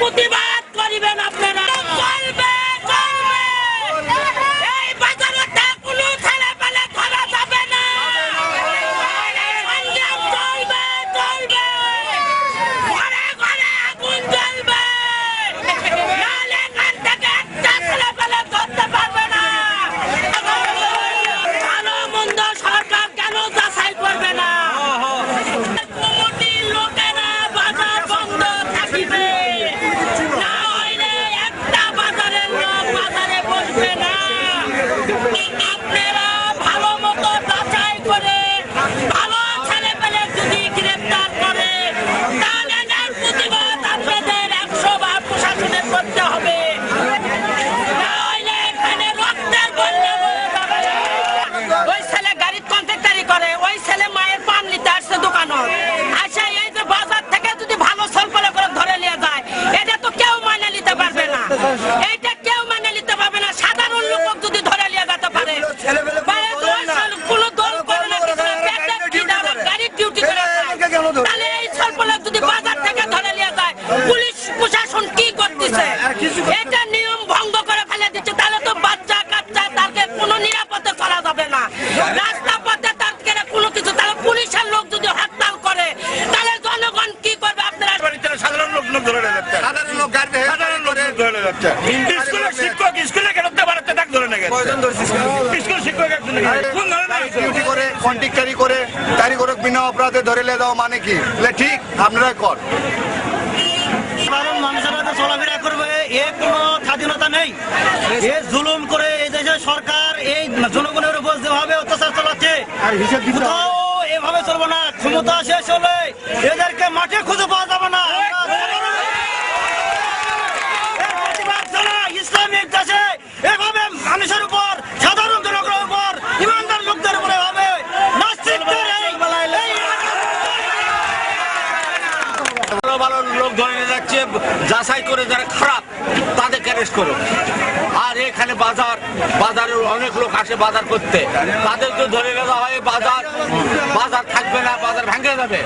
প্রতিবাদ করিবেন আপনি। প্রশাসন কি করতেছে? এটা নিয়ম ভঙ্গ করে ফেলে দিচ্ছে তাহলে তো বাচ্চা কাচ্চা তাকে কোনো নিরাপদে করা যাবে না। রাস্তা পথে তাকে কোনো কিছু তাহলে পুলিশের লোক যদি হরতাল করে তাহলে জনগণ কি করবে? আপনারা সাধারণ লোক লোক ধরে যাচ্ছে। সাধারণ লোক সাধারণ লোক ধরে যাচ্ছে। স্কুলের শিক্ষক স্কুলে কেন বাড়াতে তাক ধরে নিয়ে স্কুল শিক্ষক কোন ডিউটি করে কন্ট্রাক্টারি করে কারিগরক বিনা অপরাধে ধরে নিয়ে যাওয়া মানে কি? বলে ঠিক আপনারা কর। সাধারণ মানুষের চলাফেরা করবে এ কোনো স্বাধীনতা নেই। এ জুলুম করে এই দেশের সরকার এই জনগণের উপর যেভাবে অত্যাচার চালাচ্ছে কোথাও এভাবে চলবে না। ক্ষমতা শেষ হলে এদেরকে মাঠে খুঁজে পাওয়া যাবে না এর প্রতিবাদ জানাই, ইসলামিক দেশে এভাবে মানুষের উপর সাধারণ জনগণের উপর ইমানদার লোকদের উপর এভাবে নাস্তিকদের এই- এই ভালো ভালো লোক চেয়ে যাচাই করে যারা খারাপ, তাদেরকে অ্যারেস্ট করো আর এখানে বাজার, বাজারে অনেক লোক আসে বাজার করতে। তাদেরকে ধরে নেওয়া হয় বাজার বাজার থাকবে না, বাজার ভেঙে যাবে।